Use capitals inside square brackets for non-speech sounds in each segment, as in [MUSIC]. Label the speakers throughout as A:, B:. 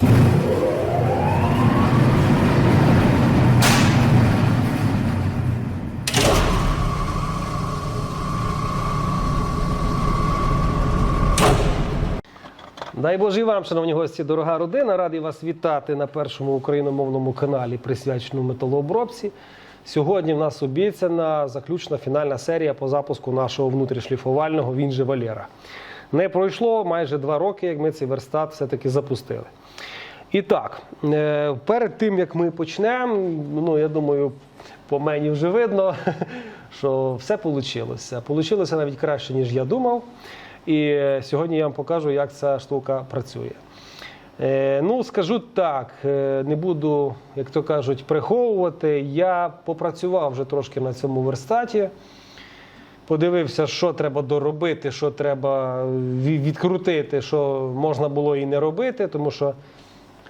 A: Дай Боже і вам, шановні гості, дорога родина. Радий вас вітати на першому україномовному каналі, присвяченому металообробці. Сьогодні в нас обіцяна заключна фінальна серія по запуску нашого внутрішліфувального, він же Валера. Не пройшло майже два роки, як ми цей верстат все-таки запустили. І так, е, перед тим як ми почнемо, ну я думаю, по мені вже видно, [LAUGHS] що все вийшло. Получилося навіть краще, ніж я думав. І сьогодні я вам покажу, як ця штука працює. Е, ну, скажу так, е, не буду, як то кажуть, приховувати. Я попрацював вже трошки на цьому верстаті. Подивився, що треба доробити, що треба відкрутити, що можна було і не робити, тому що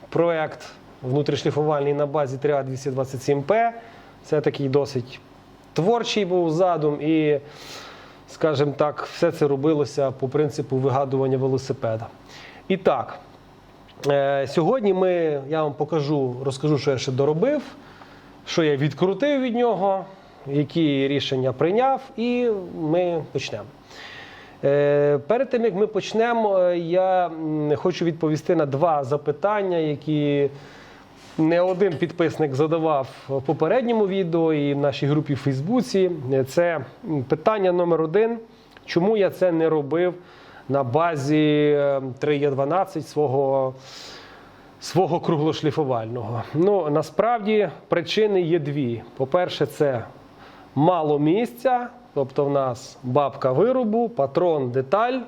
A: проект внутрішліфувальний на базі 3-227P. це такий досить творчий був задум. І, скажімо так, все це робилося по принципу вигадування велосипеда. І так, е, сьогодні ми, я вам покажу, розкажу, що я ще доробив, що я відкрутив від нього, які рішення прийняв, і ми почнемо. Е, Перед тим як ми почнемо, е, я хочу відповісти на два запитання, які не один підписник задавав в попередньому відео і в нашій групі в Фейсбуці. Е, Це питання номер один. Чому я це не робив на базі е, 3Е12 свого, свого круглошліфувального? Ну, насправді причини є дві. По-перше, це мало місця, тобто в нас бабка виробу, патрон, деталь,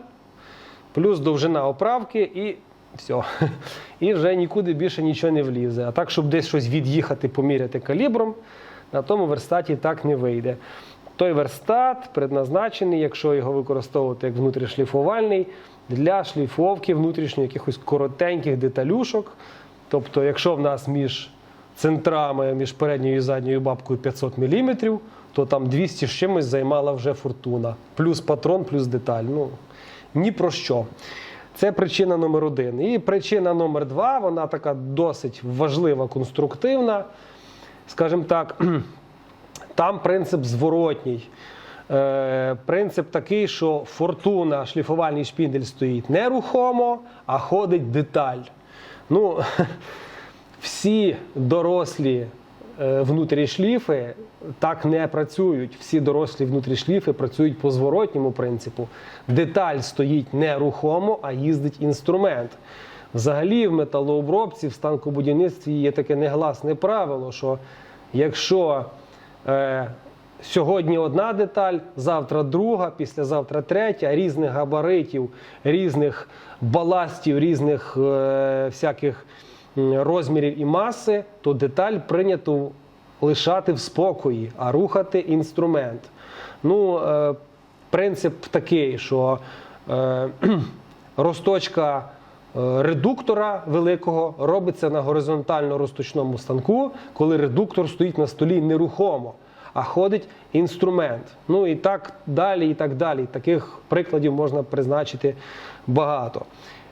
A: плюс довжина оправки і все. [LAUGHS] І вже нікуди більше нічого не влізе. А так, щоб десь щось від'їхати, поміряти калібром, на тому верстаті так не вийде. Той верстат предназначений, якщо його використовувати як внутрішліфувальний, для шліфовки внутрішньо якихось коротеньких деталюшок. Тобто, якщо в нас між центрами, між передньою і задньою бабкою 500 мм, то там 200 з чимось займала вже фортуна. Плюс патрон, плюс деталь. Ну, ні про що. Це причина номер один. І причина номер два, вона така досить важлива, конструктивна. Скажімо так, [CLEARS THROAT] там принцип зворотній. Е, принцип такий, що фортуна, шліфувальний шпіндель стоїть нерухомо, а ходить деталь. Ну, [LAUGHS] всі дорослі внутрішліфи так не працюють. Всі дорослі внутрішліфи працюють по зворотньому принципу. Деталь стоїть нерухомо, а їздить інструмент. Взагалі, в металообробці, в станкобудівництві є таке негласне правило, що якщо е, сьогодні одна деталь, завтра друга, післязавтра третя, різних габаритів, різних баластів, різних е, всяких розмірів і маси, то деталь прийнято лишати в спокої, а рухати інструмент. Ну, е, принцип такий, що е, [CLEARS THROAT] росточка е, редуктора великого робиться на горизонтально-розточному станку, коли редуктор стоїть на столі нерухомо, а ходить інструмент. Ну і так далі, і так далі. Таких прикладів можна призначити багато.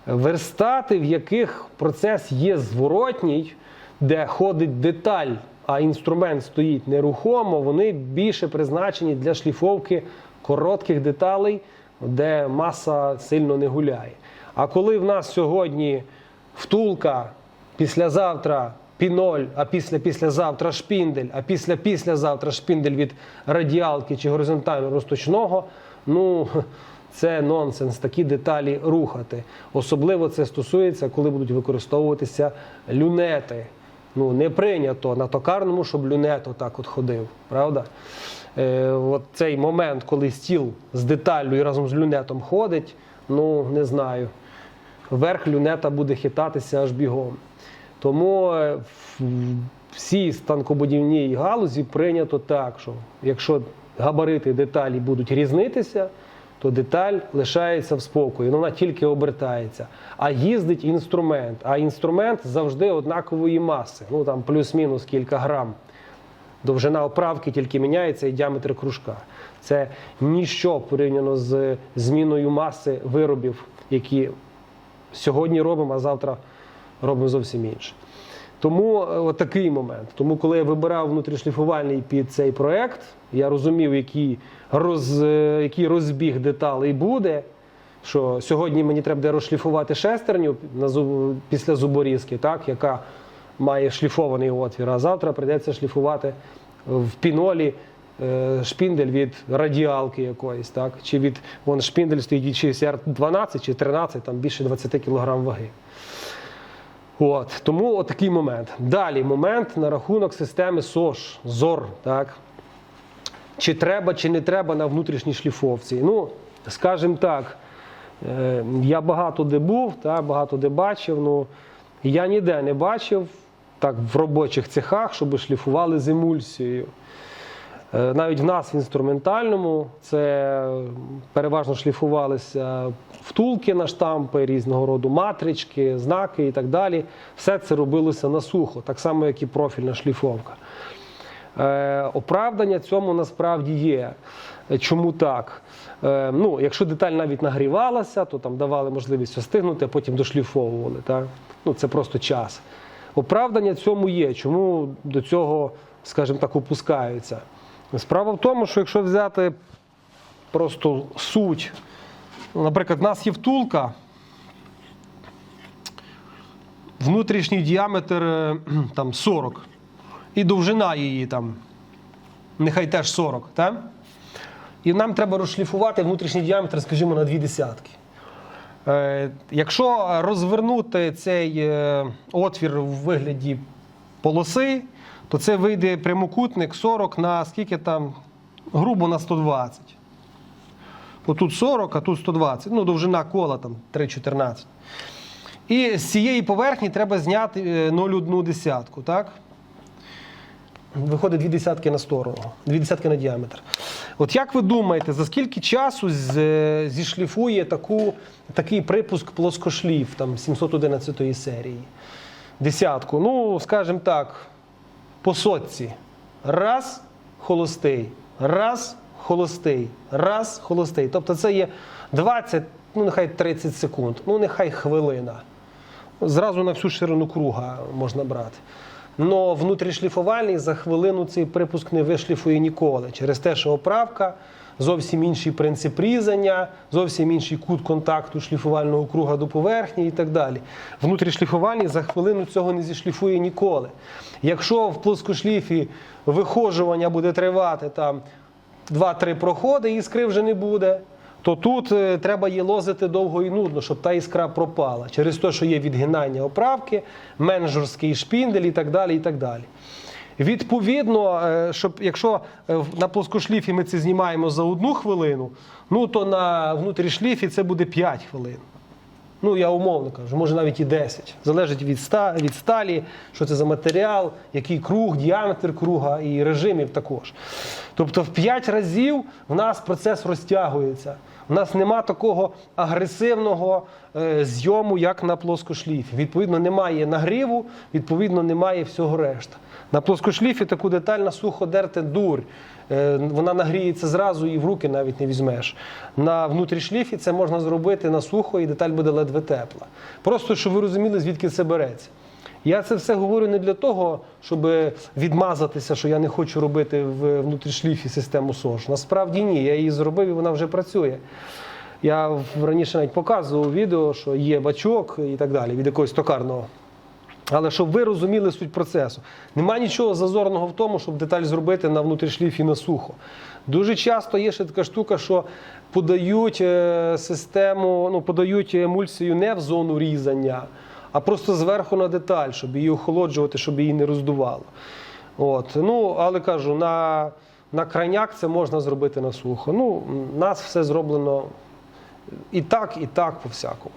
A: Верстати, в яких процес є зворотній, де ходить деталь, а інструмент стоїть нерухомо, вони більше призначені для шліфовки коротких деталей, де маса сильно не гуляє. А коли в нас сьогодні втулка, післязавтра піноль, а після післязавтра шпіндель, а після післязавтра шпіндель від радіалки чи горизонтально розточного, ну це нонсенс, такі деталі рухати. Особливо це стосується, коли будуть використовуватися люнети. Ну, не прийнято на токарному, щоб люнет отак от ходив, правда? Е, от цей момент, коли стіл з деталлю і разом з люнетом ходить, ну не знаю. Верх люнета буде хитатися аж бігом. Тому е, в всій станкобудівній галузі прийнято так, що якщо габарити деталі будуть різнитися, то деталь лишається в спокої. Вона тільки обертається. А їздить інструмент. А інструмент завжди однакової маси. Ну там плюс-мінус кілька грам. Довжина оправки тільки міняється і діаметр кружка. Це ніщо порівняно з зміною маси виробів, які сьогодні робимо, а завтра робимо зовсім інше. Тому е, от такий момент. Тому, коли я вибирав внутрішліфувальний під цей проект, я розумів, який, роз, е, який розбіг деталей буде. Що сьогодні мені треба буде розшліфувати шестерню на зуб, після зуборізки, так, яка має шліфований отвір, а завтра прийдеться шліфувати в пінолі е, шпіндель від радіалки якоїсь, так? Чи від вон шпіндель стоїть від 60 12 чи 13, там більше 20 кг ваги. От, тому отакий момент. Далі момент на рахунок системи СОЖ, ЗОР. Так? Чи треба, чи не треба на внутрішній шліфовці. Ну, скажімо так, е, я багато де був, та, багато де бачив. Ну, я ніде не бачив так в робочих цехах, щоб шліфували з емульсією. Е, Навіть в нас в інструментальному це переважно шліфувалися втулки на штампи, різного роду матрички, знаки і так далі. Все це робилося на сухо, так само, як і профільна шліфовка. Е, Оправдання цьому насправді є. Чому так? Е, Ну, якщо деталь навіть нагрівалася, то там давали можливість остигнути, а потім дошліфовували. Так? Ну, це просто час. Оправдання цьому є. Чому до цього, скажімо так, опускаються? Справа в тому, що якщо взяти просто суть, наприклад, в нас є втулка, внутрішній діаметр е, там 40, і довжина її там, нехай теж 40, так? І нам треба розшліфувати внутрішній діаметр, скажімо, на дві десятки. Е, Якщо розвернути цей е, отвір в вигляді полоси, то це вийде прямокутник 40 на скільки там, грубо на 120. Отут 40, а тут 120. Ну, довжина кола там 3,14. І з цієї поверхні треба зняти е, 0,1 десятку, так? Виходить дві десятки на сторону, дві десятки на діаметр. От як ви думаєте, за скільки часу з- зішліфує таку, такий припуск плоскошліф там, 711 серії? Десятку. Ну, скажімо так, по сотці. Раз холостий, раз холостий, раз холостий. Тобто це є 20, ну нехай 30 секунд, ну нехай хвилина. Зразу на всю ширину круга можна брати. Но внутрішліфувальний за хвилину цей припуск не вишліфує ніколи. Через те, що оправка, зовсім інший принцип різання, зовсім інший кут контакту шліфувального круга до поверхні і так далі. Внутрішліфувальний за хвилину цього не зішліфує ніколи. Якщо в плоскошліфі вихожування буде тривати там 2-3 проходи, іскри вже не буде. То тут е, треба її лозити довго і нудно, щоб та іскра пропала. Через те, що є відгинання оправки, менеджерський шпіндель і так далі. і так далі. Відповідно, е, щоб якщо е, на плоскошліфі ми це знімаємо за одну хвилину, ну то на внутрішліфі це буде 5 хвилин. Ну, я умовно кажу, може навіть і 10. Залежить від, ста, від сталі, що це за матеріал, який круг, діаметр круга і режимів також. Тобто в 5 разів в нас процес розтягується. У нас нема такого агресивного е, зйому, як на плоскошліфі. Відповідно, немає нагріву, відповідно, немає всього решта. На плоскошліфі таку деталь на сухо дерти дурь. Е, Вона нагріється зразу і в руки навіть не візьмеш. На внутрішліфі це можна зробити на сухо, і деталь буде ледве тепла. Просто щоб ви розуміли, звідки це береться. Я це все говорю не для того, щоб відмазатися, що я не хочу робити в внутрішліфі систему СОЖ. Насправді ні, я її зробив і вона вже працює. Я раніше навіть показував відео, що є бачок і так далі, від якогось токарного. Але щоб ви розуміли суть процесу, нема нічого зазорного в тому, щоб деталь зробити на внутрішліфі на сухо. Дуже часто є ще така штука, що подають е, систему, ну подають емульсію не в зону різання, а просто зверху на деталь, щоб її охолоджувати, щоб її не роздувало. От. Ну, але кажу, на, на крайняк це можна зробити на сухо. Ну, у нас все зроблено і так, і так по всякому.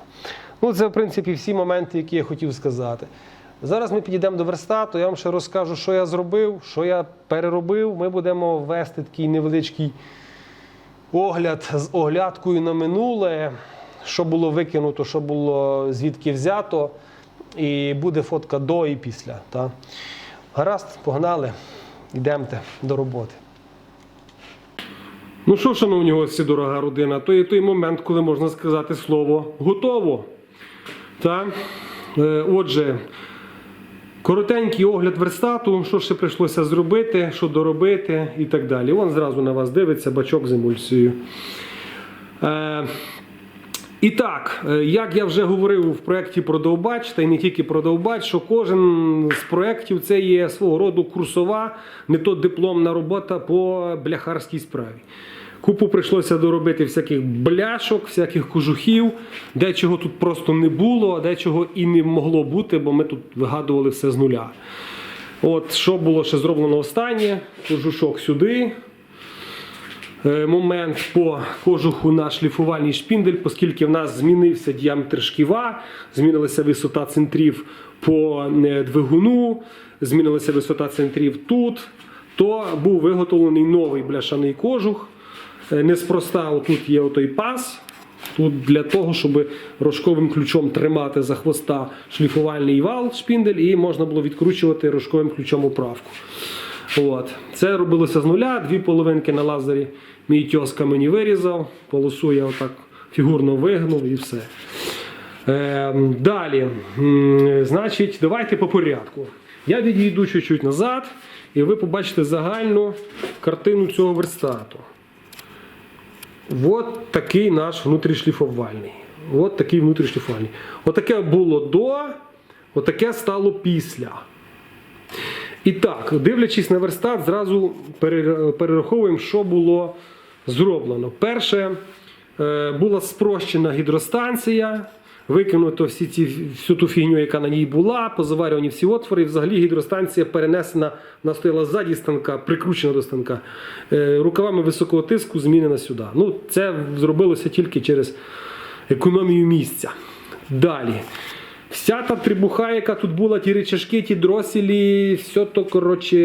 A: Ну, це, в принципі, всі моменти, які я хотів сказати. Зараз ми підійдемо до верстату, я вам ще розкажу, що я зробив, що я переробив. Ми будемо вести такий невеличкий огляд з оглядкою на минуле, що було викинуто, що було звідки взято. І буде фотка до і після. Та? Гаразд, погнали, йдемте до роботи. Ну що, шановні гості, дорога родина, то є той момент, коли можна сказати слово готово. Та? Е, Отже, коротенький огляд верстату, що ще прийшлося зробити, що доробити і так далі. Вон зразу на вас дивиться бачок з емульсією. Е, і так, е, як я вже говорив в проєкті про Довбач, та й не тільки про Довбач, що кожен з проєктів це є свого роду курсова, не то дипломна робота по бляхарській справі. Купу прийшлося доробити всяких бляшок, всяких кожухів, дечого тут просто не було, а дечого і не могло бути, бо ми тут вигадували все з нуля. От що було ще зроблено останнє, кожушок сюди, Е, момент по кожуху на шліфувальний шпіндель, оскільки в нас змінився діаметр шківа, змінилася висота центрів по е, двигуну, змінилася висота центрів тут, то був виготовлений новий бляшаний кожух. Е, Неспроста отут є отой пас. Тут для того, щоб рожковим ключом тримати за хвоста шліфувальний вал шпіндель, і можна було відкручувати рожковим ключом управку. От. Це робилося з нуля, дві половинки на лазері. Мій тьоска мені вирізав, полосу я отак фігурно вигнув і все. Е, далі, значить, давайте по порядку. Я відійду чуть-чуть назад, і ви побачите загальну картину цього верстату. От такий наш внутрішліфувальний. От такий внутрішліфувальний. Отаке було до, отаке стало після. І так, дивлячись на верстат, зразу перераховуємо, що було зроблено. Перше, е, була спрощена гідростанція, викинуто всі ці, всю ту фігню, яка на ній була, позаварювані всі отвори. І взагалі гідростанція перенесена, вона стояла ззаді станка, прикручена до станка, е, рукавами високого тиску змінена сюди. Ну, це зробилося тільки через економію місця. Далі. Вся та трибуха, яка тут була, ті речашки, ті дроселі, все то, коротше,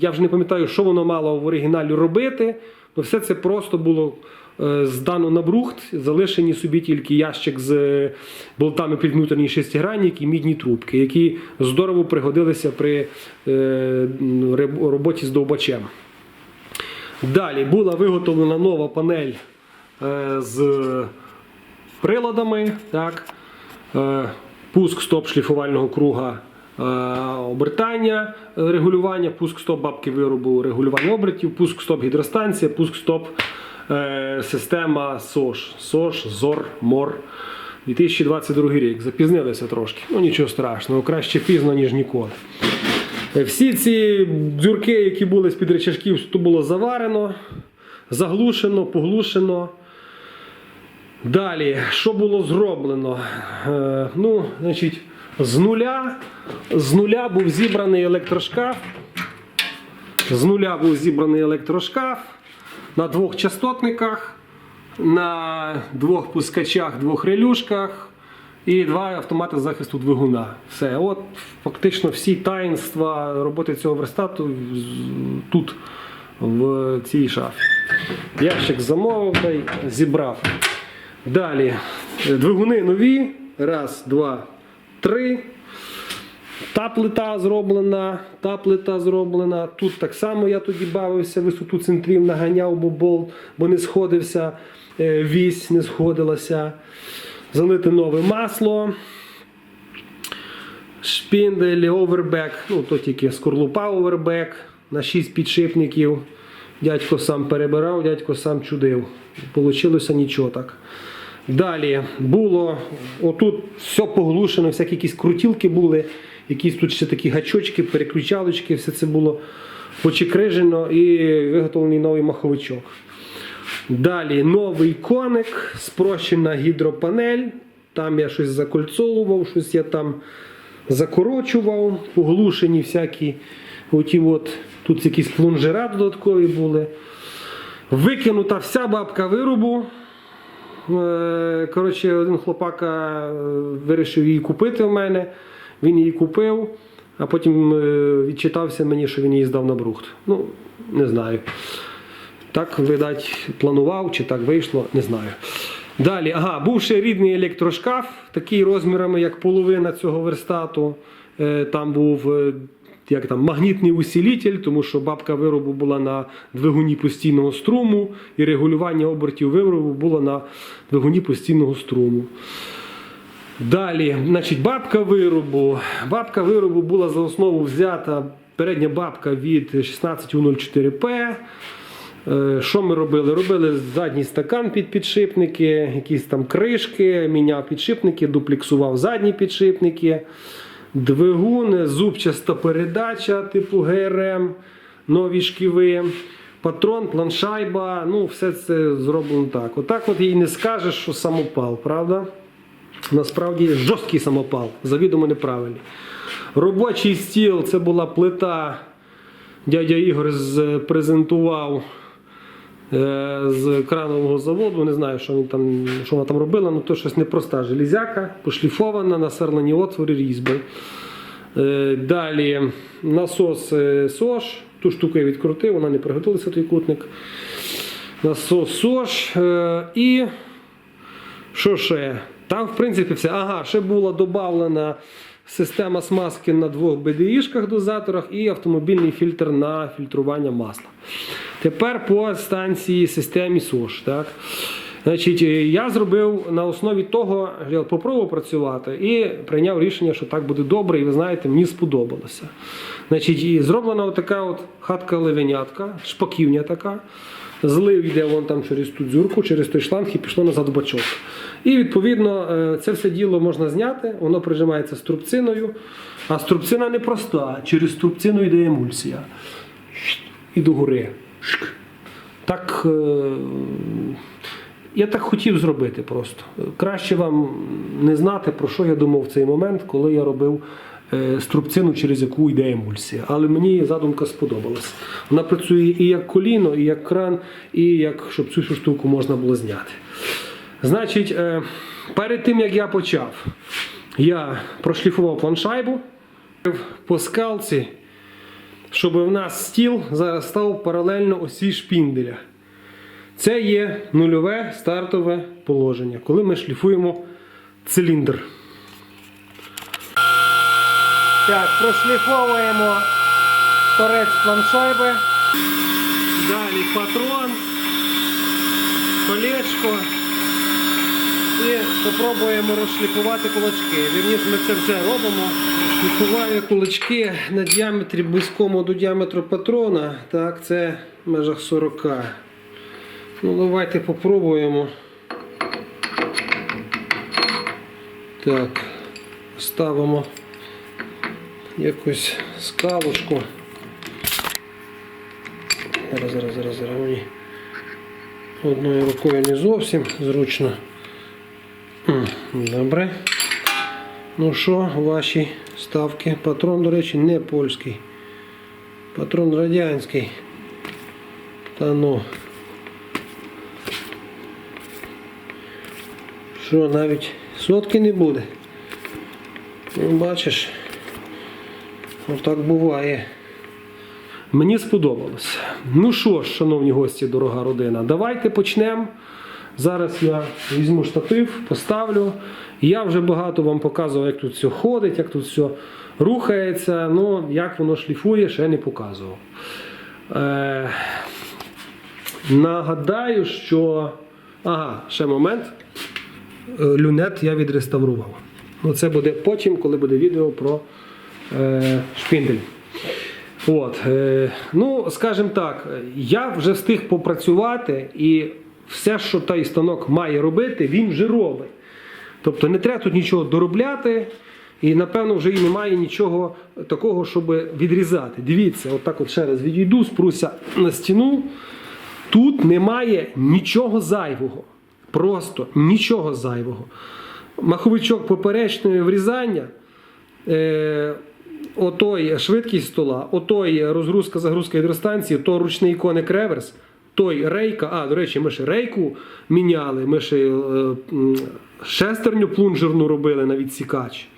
A: я вже не пам'ятаю, що воно мало в оригіналі робити. Ну, все це просто було здано на брухт, залишені собі тільки ящик з е, болтами під внутрішній шестигранник і мідні трубки, які здорово пригодилися при е, роботі з довбачем. Далі була виготовлена нова панель е, з приладами. Так. Е, Пуск стоп шліфувального круга е, обертання е, регулювання, пуск стоп бабки виробу регулювання обертів, пуск стоп гідростанція, пуск стоп е, система СОЖ. СОЖ, ЗОР, МОР. 2022 рік. Запізнилися трошки. Ну нічого страшного, краще пізно, ніж ніколи. Е, Всі ці дзюрки, які були з-під речашків, то було заварено, заглушено, поглушено. Далі, що було зроблено? Е, ну, значить, з нуля, з нуля був зібраний електрошкаф. З нуля був зібраний електрошкаф на двох частотниках, на двох пускачах, двох релюшках і два автомати захисту двигуна. Все, от фактично всі таїнства роботи цього верстату тут, в цій шафі. Ящик замовив та й зібрав. Далі. Двигуни нові. Раз, два, три. Та плита зроблена, та плита зроблена. Тут так само я тоді бавився, висоту центрів наганяв, бо бо не сходився, е, вісь не сходилася. Залити нове масло. Шпіндель, овербек, ну то тільки скорлупа овербек на 6 підшипників. Дядько сам перебирав, дядько сам чудив. Получилося нічого так. Далі було отут все поглушено, всякі якісь крутілки були, якісь тут ще такі гачочки, переключалочки, все це було почекрижено і виготовлений новий маховичок. Далі новий коник, спрощена гідропанель. Там я щось закольцовував, щось я там закорочував, поглушені всякі. Оті от, тут якісь плунжера додаткові були. Викинута вся бабка виробу. Е, Коротше, один хлопака е, вирішив її купити в мене. Він її купив, а потім е, відчитався мені, що він її здав на брухт. Ну, не знаю. Так, видать, планував, чи так вийшло, не знаю. Далі, ага, був ще рідний електрошкаф, такий розмірами, як половина цього верстату. Е, Там був е, як там, магнітний усилитель, тому що бабка виробу була на двигуні постійного струму, і регулювання обертів виробу було на двигуні постійного струму. Далі, значить, бабка виробу. Бабка виробу була за основу взята передня бабка від 1604P. Е, Що ми робили? Робили задній стакан під підшипники, якісь там кришки, міняв підшипники, дуплексував задні підшипники, двигун, зубчаста передача типу ГРМ, нові шківи, патрон, планшайба. Ну, все це зроблено так. Отак от їй не скажеш, що самопал, правда? Насправді жорсткий самопал, завідомо неправильний. Робочий стіл це була плита. Дядя Ігор презентував е, з кранового заводу. Не знаю, що, він там, що вона там робила, але то щось непроста железяка, пошліфована, насерлені отвори різьби. Е, Далі насос е, СОЖ. Ту штуку я відкрутив, вона не приготувалася той кутник. Насос СОЖ. е, І що ще? Там, в принципі, все. Ага, ще була додавлена система смазки на двох BDI-шках дозаторах і автомобільний фільтр на фільтрування масла. Тепер по станції системі СОЖ. Так? Значить, я зробив на основі того, я попробував працювати і прийняв рішення, що так буде добре, і ви знаєте, мені сподобалося. Значить, і зроблена отака от хатка-левенятка, шпаківня така. Злив йде вон там через ту дзюрку, через той шланг і пішло назад в бачок. І відповідно е, це все діло можна зняти, воно прижимається струбциною. А струбцина не проста. Через струбцину йде емульсія. І до гори. Так. е, Я так хотів зробити просто. Краще вам не знати, про що я думав в цей момент, коли я робив е, струбцину, через яку йде емульсія. Але мені задумка сподобалась. Вона працює і як коліно, і як кран, і як щоб цю штуку можна було зняти. Значить, е, перед тим як я почав, я прошліфував планшайбу по скалці, щоб в нас стіл зараз став паралельно осі шпінделя. Це є нульове стартове положення, коли ми шліфуємо циліндр. Так, прошліфовуємо торець планшайби. Далі патрон, колечко. І спробуємо розшліфувати кулачки. Вірніше ми це вже робимо. Шліфуваю кулачки на діаметрі близькому до діаметру патрона. Так, це в межах 40. Ну, давайте попробуємо. Так, ставимо якусь скалочку. Зараз, зараз, зараз, зараз одною рукою не зовсім зручно. Добре. Ну що, ваші ставки? Патрон, до речі, не польський. Патрон радянський. Та ну. Що, навіть сотки не буде. Ну, бачиш, отак буває. Мені сподобалось. Ну що ж, шановні гості, дорога родина, давайте почнемо. Зараз я візьму штатив, поставлю. Я вже багато вам показував, як тут все ходить, як тут все рухається. Ну, як воно шліфує, ще не показував. Е, нагадаю, що. Ага, ще момент. Е, люнет я відреставрував. Ну, це буде потім, коли буде відео про е, шпіндель. От, е, ну, скажімо так, я вже встиг попрацювати і все, що той станок має робити, він вже робить. Тобто не треба тут нічого доробляти, і напевно вже і немає нічого такого, щоб відрізати. Дивіться, отак от ще раз відійду, спруся на стіну. Тут немає нічого зайвого. Просто нічого зайвого. Маховичок поперечної врізання. Е, отой швидкість стола, отой розгрузка, загрузка гідростанції, то ручний коник реверс, той рейка. А, до речі, ми ще рейку міняли, ми ще е, шестерню плунжерну робили на відсікач.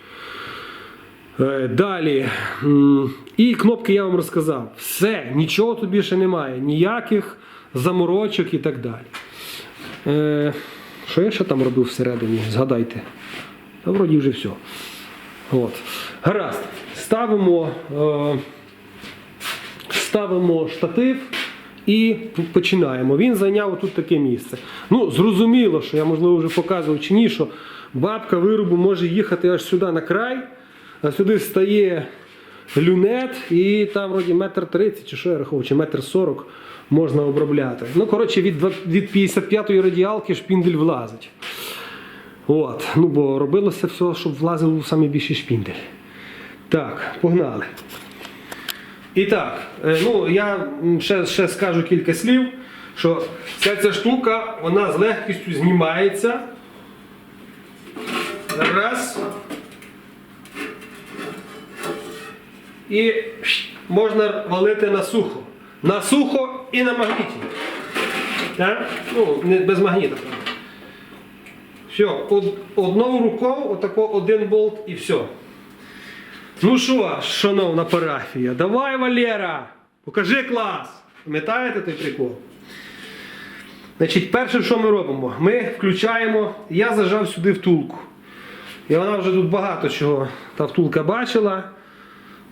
A: Е, Далі. І кнопки я вам розказав. Все, нічого тут більше немає, ніяких заморочок і так далі. Е, Що я ще там робив всередині? Згадайте. Та вроді вже все. От. Гаразд. Ставимо, е, ставимо штатив І починаємо. Він зайняв тут таке місце. Ну, зрозуміло, що я можливо вже показував чи ні, що бабка виробу може їхати аж сюди на край, а сюди стає люнет, і там вроді метр тридцять, чи що я рахував, чи метр сорок можна обробляти. Ну, коротше, від, від 55-ї радіалки шпіндель влазить. От, ну бо робилося все, щоб влазив у найбільший шпіндель. Так, погнали. І так, е, ну я ще, ще скажу кілька слів, що вся ця штука вона з легкістю знімається. Раз. І можна валити на сухо. На сухо і на магніті. Так? Ну, не без магніта. Все, од, одною рукою, отако один болт і все. Ну що, шановна парафія, давай, Валера, покажи клас. Пам'ятаєте той прикол? Значить, перше, що ми робимо, ми включаємо, я зажав сюди втулку. І вона вже тут багато чого та втулка бачила.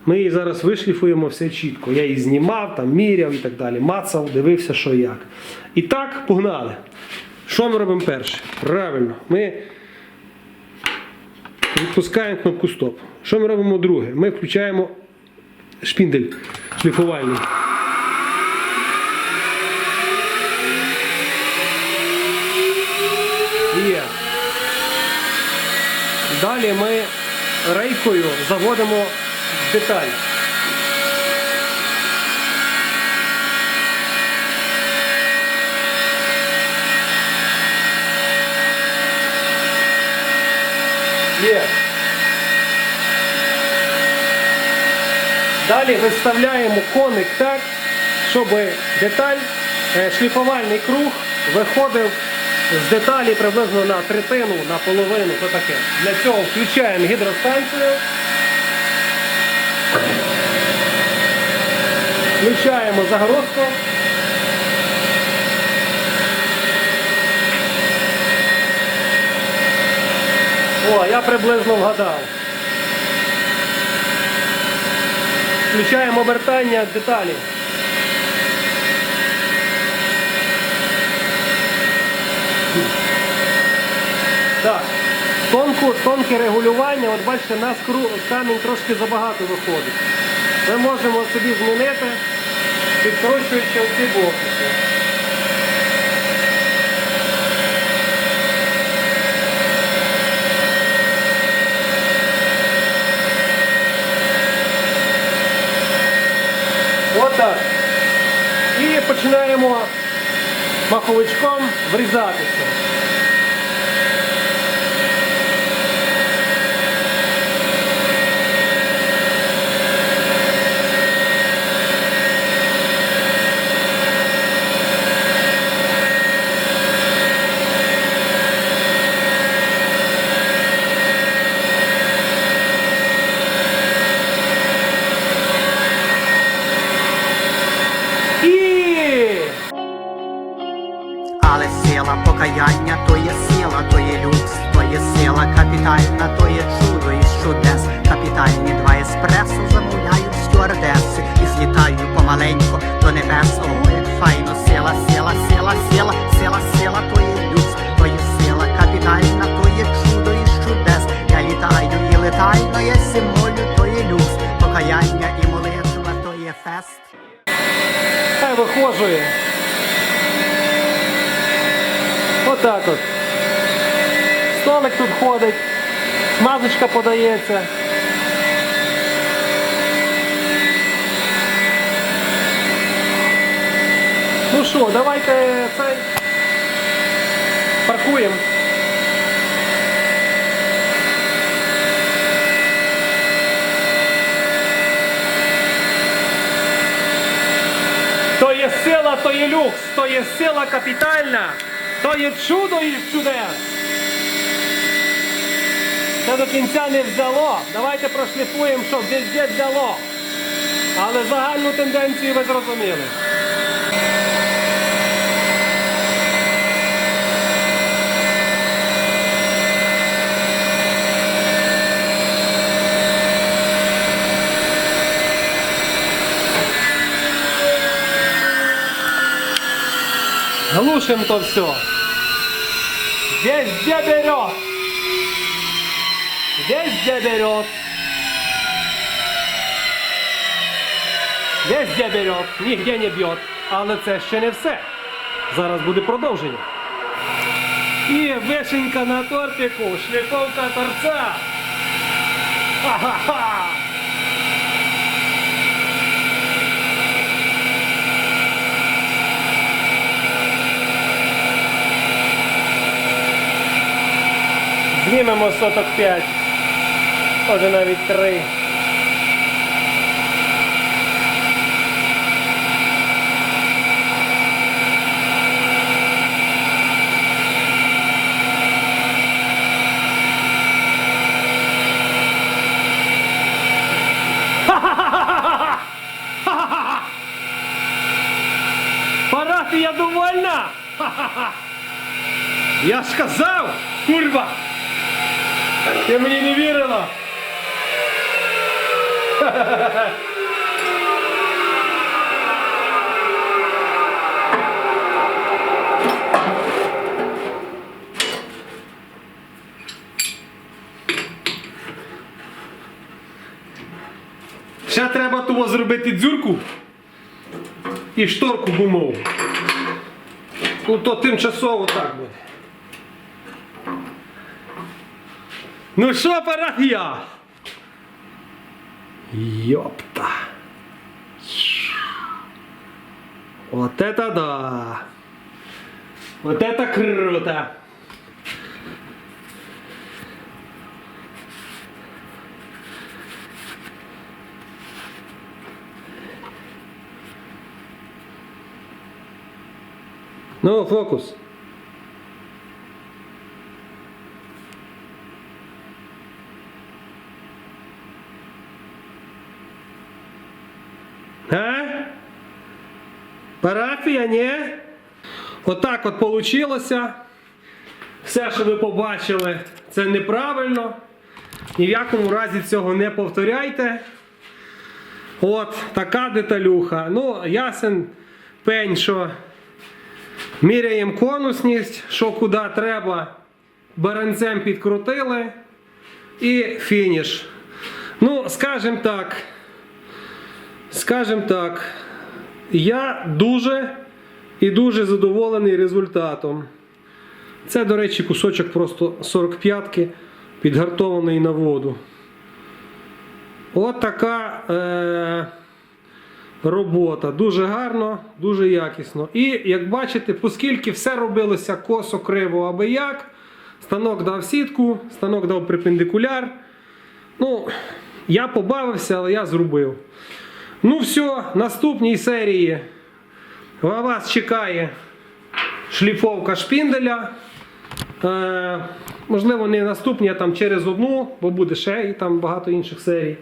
A: Ми її зараз вишліфуємо все чітко. Я її знімав, там, міряв і так далі. Мацав, дивився, що як. І так, погнали. Що ми робимо перше? Правильно, ми відпускаємо кнопку стоп. Що ми робимо друге? Ми включаємо шпіндель шліфувальний. Далі ми рейкою заводимо деталь. Є. Далі виставляємо коник так, щоб деталь, е, шліфувальний круг виходив з деталі приблизно на третину, на половину, таке. Для цього включаємо гідростанцію. Включаємо загородку. О, я приблизно вгадав. Включаємо обертання деталі. Так. Тонку, тонке регулювання, от бачите, у нас камінь трошки забагато виходить. Ми можемо собі змінити, підкручуючи ці боки. Отак. І починаємо маховичком врізатися.
B: Фест.
A: хай вихожує. Отак от. Столик тут ходить, смазочка подається. Ну що, давайте цей паркуємо. То є то є люкс, то є сила капітальна, то є чудо із чудес. Це до кінця не взяло. Давайте прошліфуємо, щоб везде взяло. Але загальну тенденцію ви зрозуміли. Глушим то все. Здесь где берет. Здесь где берет. Здесь где берет. Нігде не б'є. Але це ще не все. Зараз буде продовження. І вишенька на тортику, шліфовка торця. Ха-ха-ха! Знімемо соток 5, може навіть 3. Парафія довольна! Ха-ха-ха! Я ж казав, курва! Ти мені не вірила? Ще треба того зробити дзюрку і шторку гумову. Ну то тимчасово так буде. Ну що, парафія? Йопта. Вот это да. Вот это круто. Ну, фокус. А? Парафія, ні? Отак от получилося. Все, що ви побачили, це неправильно. Ні в якому разі цього не повторяйте. От така деталюха. Ну, ясен пень, що міряємо конусність, що куди треба. Баранцем підкрутили. І фініш. Ну, скажімо так. Скажем так, я дуже і дуже задоволений результатом. Це, до речі, кусочок просто 45-ки, підгартований на воду. От така е- робота. Дуже гарно, дуже якісно. І як бачите, оскільки все робилося косо, криво аби як, станок дав сітку, станок дав перпендикуляр. Ну, я побавився, але я зробив. Ну все, наступній серії на вас чекає шліфовка шпінделя. Е, можливо, не наступні, а там через одну, бо буде ще і там багато інших серій.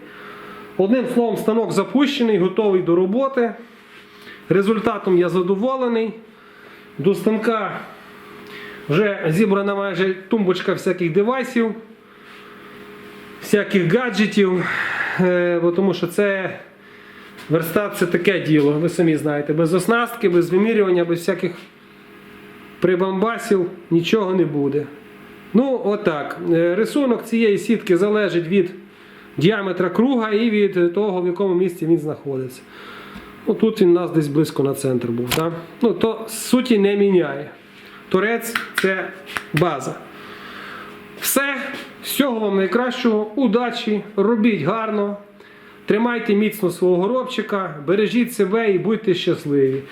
A: Одним словом, станок запущений, готовий до роботи. Результатом я задоволений. До станка вже зібрана майже тумбочка всяких девайсів, всяких гаджетів, е, бо тому що це верстат це таке діло, ви самі знаєте, без оснастки, без вимірювання, без всяких прибамбасів нічого не буде. Ну, отак. Е, Рисунок цієї сітки залежить від діаметра круга і від того, в якому місці він знаходиться. Ну, тут він у нас десь близько на центр був. Так? Ну, то суті не міняє. Торець це база. Все. Всього вам найкращого, удачі, робіть гарно, тримайте міцно свого горобчика, бережіть себе і будьте щасливі.